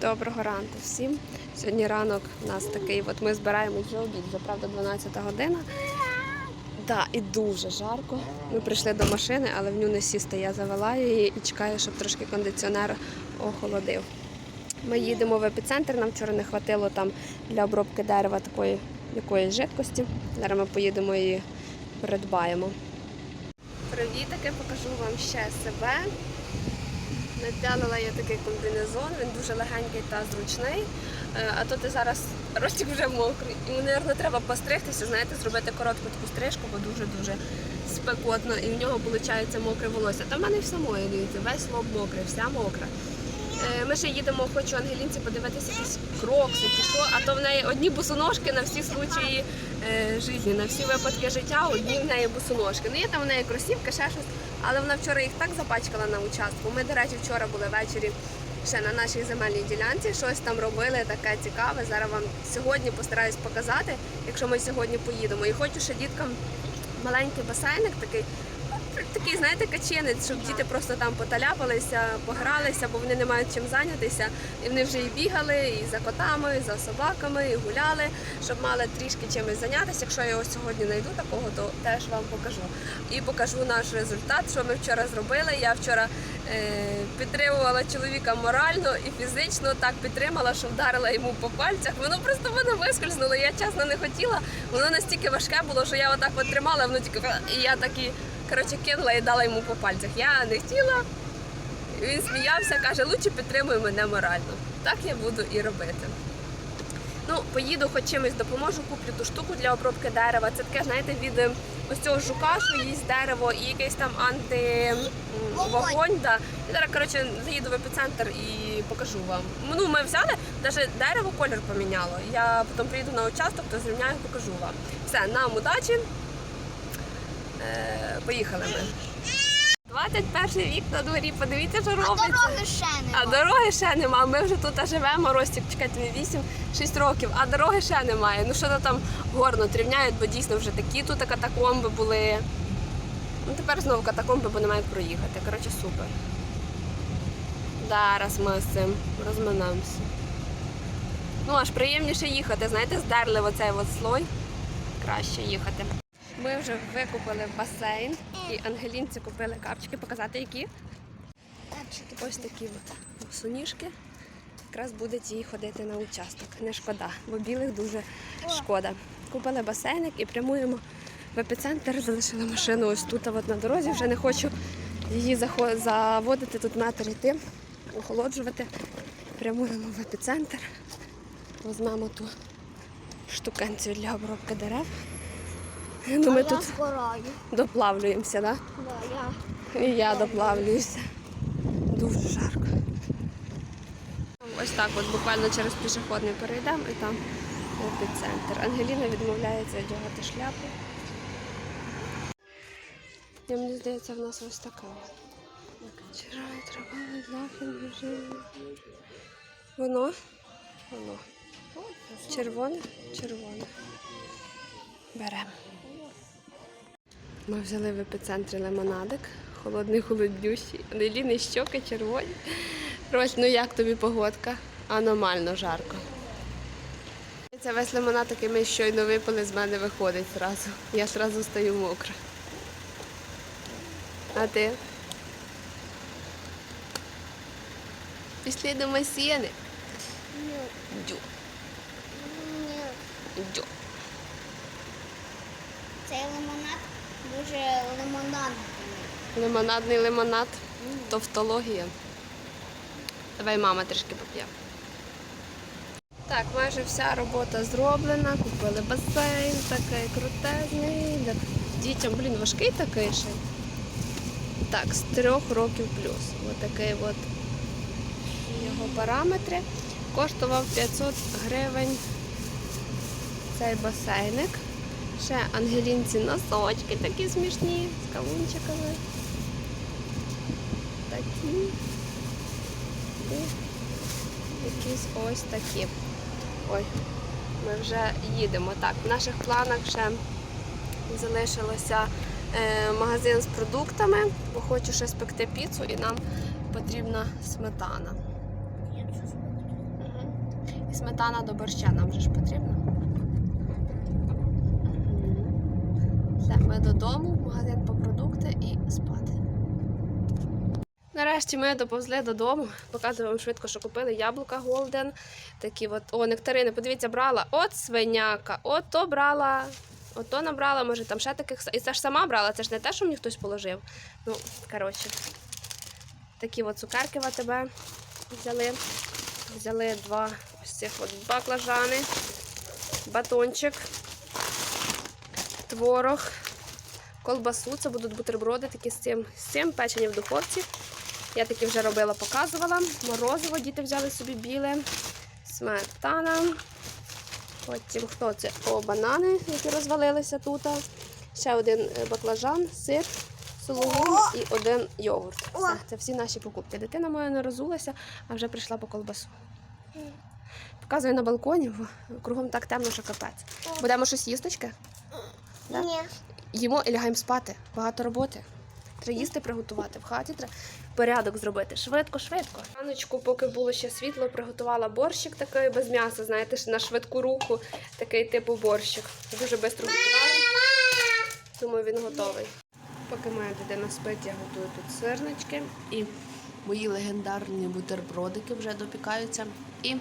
Доброго ранку всім. Сьогодні ранок у нас такий, от ми збираємось вже обід, вже правда 12 година. Да, і дуже жарко. Ми прийшли до машини, але в ню не сісти. Я завела її і чекаю, щоб трошки кондиціонер охолодив. Ми їдемо в епіцентр, нам вчора не хватило там для обробки дерева такої якоїсь жидкості. Зараз ми поїдемо і придбаємо. Привітики, покажу вам ще себе. Натягнула я такий комбінезон, він дуже легенький та зручний. Е, А тут і зараз ростик вже мокрий. Йому, мабуть, треба постригтися, знаєте, зробити коротку таку стрижку, бо дуже-дуже спекотно, і в нього виходить мокре волосся. Та в мене все моє, дивіться, весь лоб мокрий, вся мокра. Е, Ми ще їдемо, хочу Ангелінці подивитися якісь крокси чи що, а то в неї одні босоножки на всі случаї е, житті, на всі випадки життя, одні в неї босоножки. Ну є там в неї кросівки, ще щось, але вона вчора їх так запачкала на участку. Ми, до речі, вчора були ввечері ще на нашій земельній ділянці, щось там робили таке цікаве. Зараз вам сьогодні постараюсь показати, якщо ми сьогодні поїдемо. І хочу ще діткам маленький басейник такий. Такий, знаєте, качинець, щоб діти просто там поталяпалися, погралися, бо вони не мають чим зайнятися. І вони вже і бігали, і за котами, і за собаками, і гуляли, щоб мали трішки чимось зайнятися. Якщо я його сьогодні знайду такого, то теж вам покажу. І покажу наш результат, що ми вчора зробили. Я вчора е, підтримувала чоловіка морально і фізично так підтримала, що вдарила йому по пальцях. Воно просто мене вискользнуло. Я чесно не хотіла. Воно настільки важке було, що я отак от тримала, воно тільки і я так і коротше кинула і дала йому по пальцях. Я не хотіла. Він сміявся, каже, лучше підтримуй мене морально. Так я буду і робити. Ну, поїду, хоч чимось допоможу, куплю ту штуку для обробки дерева. Це таке, знаєте, від е, ось цього жука, що їсть дерево, і якийсь там антивогонь. Да. І зараз, коротше, заїду в епіцентр і покажу вам. Ну, ми взяли, навіть дерево колір поміняло. Я потім приїду на участок, то зрівняю покажу вам. Все, нам удачі. Е, поїхали ми. 21 вік на дворі, подивіться, що А дороги ще А немає. дороги ще нема. Ми вже тут живемо, Ростік, чекайте, не 8-6 років, а дороги ще немає. Ну що то там горно трівняють, бо дійсно вже такі тут катакомби були. Ну тепер знову катакомби, бо немає як проїхати. Коротше, супер. Зараз ми з цим розминемося. Ну, аж приємніше їхати, знаєте, здерли оцей от слой. Краще їхати. Ми вже викупили басейн і Ангелінці купили капчики. Показати які? Ось такі от босоніжки. Якраз буде їй ходити на участок. Не шкода, бо білих дуже шкода. Купили басейник і прямуємо в епіцентр. Залишила машину ось тут, а от на дорозі. Вже не хочу її заводити тут метр йти, охолоджувати. Прямуємо в епіцентр. Візьмемо ту штукенцію для обробки дерев. Ну, ми а тут я доплавлюємося, так? Да, я. І я доплавлююся. Дуже жарко. Ось так от буквально через пішохідний перейдемо і там епіцентр. Ангеліна відмовляється одягати шляпу. Я мені здається, в нас ось така. Чирай, травами, захід, біжи. Воно? Воно. Червоне? Червоне. Беремо. Ми взяли в епіцентрі лимонадик, холодний холоднющий, Ангеліни щоки червоні. Рось, ну як тобі погодка? Аномально жарко. Це весь лимонад, який ми щойно випили, з мене виходить зразу. Я зразу стаю мокра. А ти? Пішли до масіни. Дю, Ні. дю. Цей лимонад дуже лимонадний. Лимонадний лимонад. Товтологія. Давай мама трішки поп'є. Так, майже вся робота зроблена. Купили басейн, такий крутезний. Дітям, блін, важкий такий ще. Так, з трьох років плюс. Ось такий от його параметри. Коштував 500 гривень цей басейник. Ще ангелінці носочки такі смішні з кавунчиками. Такі. І якісь ось такі. Ой, ми вже їдемо. Так, в наших планах ще залишилося е, магазин з продуктами, бо хочу ще спекти піцу і нам потрібна сметана. Сметана до борща нам вже ж потрібна. Все, ми додому, магазин по продукти і спати. Нарешті ми доповзли додому. Показую вам швидко, що купили яблука Голден. Такі от, о, нектарини. Подивіться, брала от свиняка, от то брала, от то набрала, може там ще таких. І це ж сама брала, це ж не те, що мені хтось положив. Ну, коротше, такі от цукерки в АТБ взяли. Взяли два ось цих от баклажани, батончик, творог, колбасу. Це будуть бутерброди такі з цим, з цим печені в духовці. Я такі вже робила, показувала. Морозиво діти взяли собі біле, сметана. Потім хто це? О, банани, які розвалилися тут. Ще один е, баклажан, сир, сулугун і один йогурт. Все, це всі наші покупки. Дитина моя не розулася, а вже прийшла по колбасу. Показую на балконі, бо кругом так темно, що капець. Будемо щось їсточки? Да? Ні. Їмо і лягаємо спати. Багато роботи. Треба їсти приготувати. В хаті треба порядок зробити. Швидко, швидко. Раночку, поки було ще світло, приготувала борщик такий без м'яса, знаєте, на швидку руку, такий типу борщик. Дуже швидко готувала. Думаю, він готовий. Поки моя дитина спить, я готую тут сирнички і мої легендарні бутербродики вже допікаються. І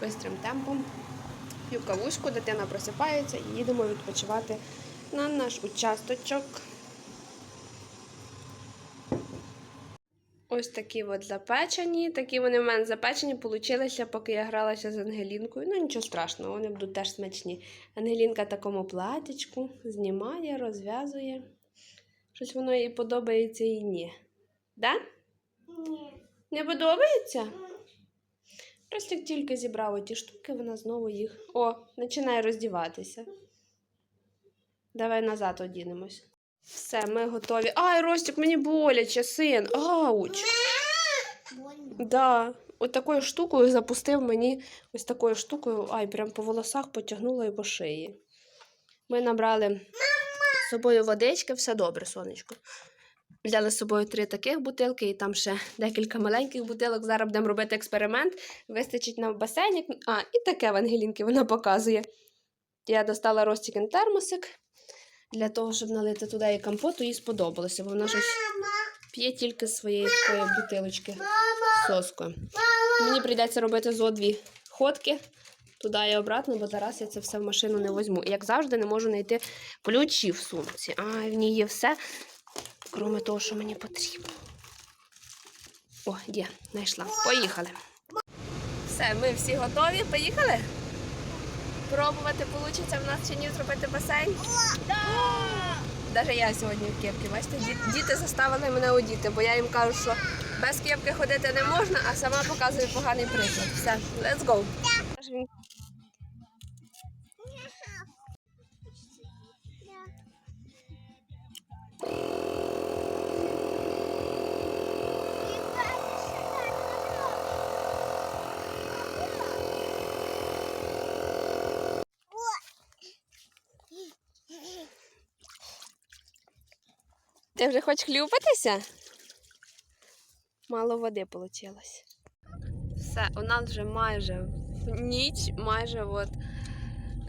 бистрим темпом п'ю кавушку, дитина просипається і їдемо відпочивати на наш участочок. Ось такі от запечені. Такі вони в мене запечені получилися, поки я гралася з Ангелінкою. Ну, нічого страшного, вони будуть теж смачні. Ангелінка такому платічку знімає, розв'язує. Щось воно їй подобається і ні. Да? Ні. Не подобається? Ростик тільки зібрав ті штуки, вона знову їх. О, починає роздіватися. Давай назад одінемось. Все, ми готові. Ай, Ростик, мені боляче, син. Ауч. Да. От такою штукою запустив мені ось такою штукою, ай, прям по волосах потягнула і по шиї. Ми набрали з собою водички, все добре, сонечко. Взяли з собою три таких бутилки і там ще декілька маленьких бутилок. Зараз будемо робити експеримент. Вистачить нам басейник. А, і таке в Ангелінки вона показує. Я достала Ростікин термосик для того, щоб налити туди і компоту, їй сподобалося, бо вона щось п'є тільки з своєї такої бутилочки соскою. Мені прийдеться робити зо дві ходки туди і обратно, бо зараз я це все в машину не візьму. І як завжди, не можу знайти ключі в сумці. А в ній є все, крім того, що мені потрібно. О, є, знайшла. Поїхали. Все, ми всі готові. Поїхали? Пробувати вийде в нас чи ні зробити басейн? Навіть я сьогодні в кепці. Бачите, Ді- діти заставили мене одіти, бо я їм кажу, що без кепки ходити не можна, а сама показую поганий приклад. Все, let's go. Ти вже хочеш хлюпатися? Мало води вийшло. Все, у нас вже майже ніч, майже от,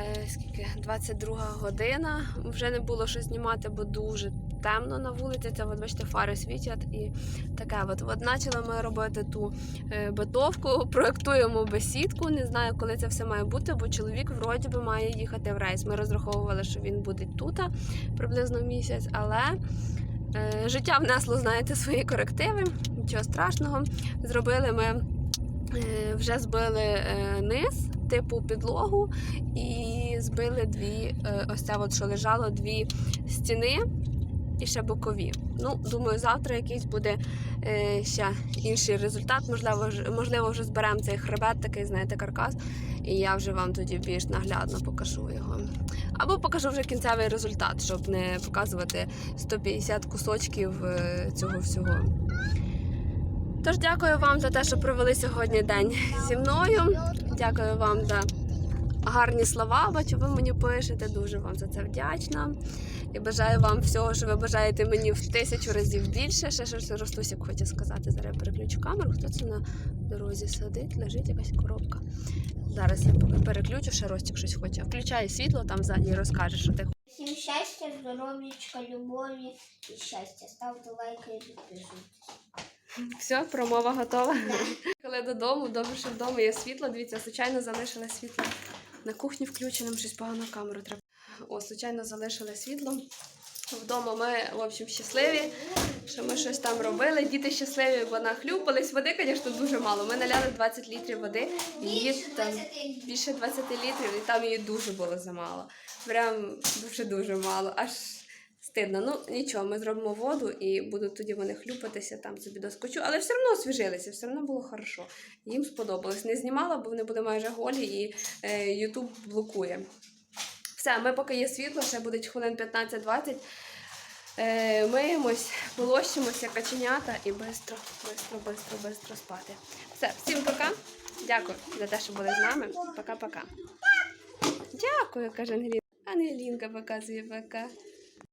е, скільки, 22 година. Вже не було що знімати, бо дуже темно на вулиці. Це от, бачите, фари світять і таке. От, от почали ми робити ту е, битовку, проєктуємо бесідку. Не знаю, коли це все має бути, бо чоловік вроді би має їхати в рейс. Ми розраховували, що він буде тут приблизно місяць, але. Е, Життя внесло, знаєте, свої корективи, нічого страшного. Зробили ми, е, вже збили е, низ, типу підлогу, і збили дві, ось це от, що лежало, дві стіни і ще бокові. Ну, думаю, завтра якийсь буде е, ще інший результат. Можливо, можливо, вже зберемо цей хребет, такий, знаєте, каркас, і я вже вам тоді більш наглядно покажу його. Або покажу вже кінцевий результат, щоб не показувати 150 кусочків е, цього всього. Тож дякую вам за те, що провели сьогодні день зі мною. Дякую вам за гарні слова. Бачу, ви мені пишете. Дуже вам за це вдячна. І бажаю вам всього, що ви бажаєте мені в тисячу разів більше. Ще щось Ростусік хоче сказати. Зараз переключу камеру. Хто це на дорозі сидить, лежить якась коробка. Зараз я переключу, ще Ростик щось хоче. Включай світло там ззаді і розкаже, що ти Всім щастя, здоров'ячка, любові і щастя. Ставте лайки і підписуйтесь. Все, промова готова. Коли додому, добре, що вдома є світло. Дивіться, случайно залишила світло на кухні включеним, щось погано камеру треба. О, случайно залишили світло. Вдома ми, в общем, щасливі, що ми щось там робили. Діти щасливі, бо нахлюпались. Води, звісно, дуже мало. Ми наляли 20 літрів води, її там більше 20 літрів, і там її дуже було замало. Прям дуже-дуже мало. Аж стидно. Ну нічого, ми зробимо воду і будуть тоді вони хлюпатися там собі доскочу. Але все одно освіжилися, все одно було хорошо. Їм сподобалось. Не знімала, бо вони були майже голі і е, Ютуб блокує. Все, ми поки є світло, ще буде хвилин 15-20. Е, миємось, полощимося, каченята і бистро, бистро, бистро, бистро спати. Все, всім пока. Дякую за те, що були з нами. Пока-пока. Дякую, каже Ангелінка. Ангелінка показує пока.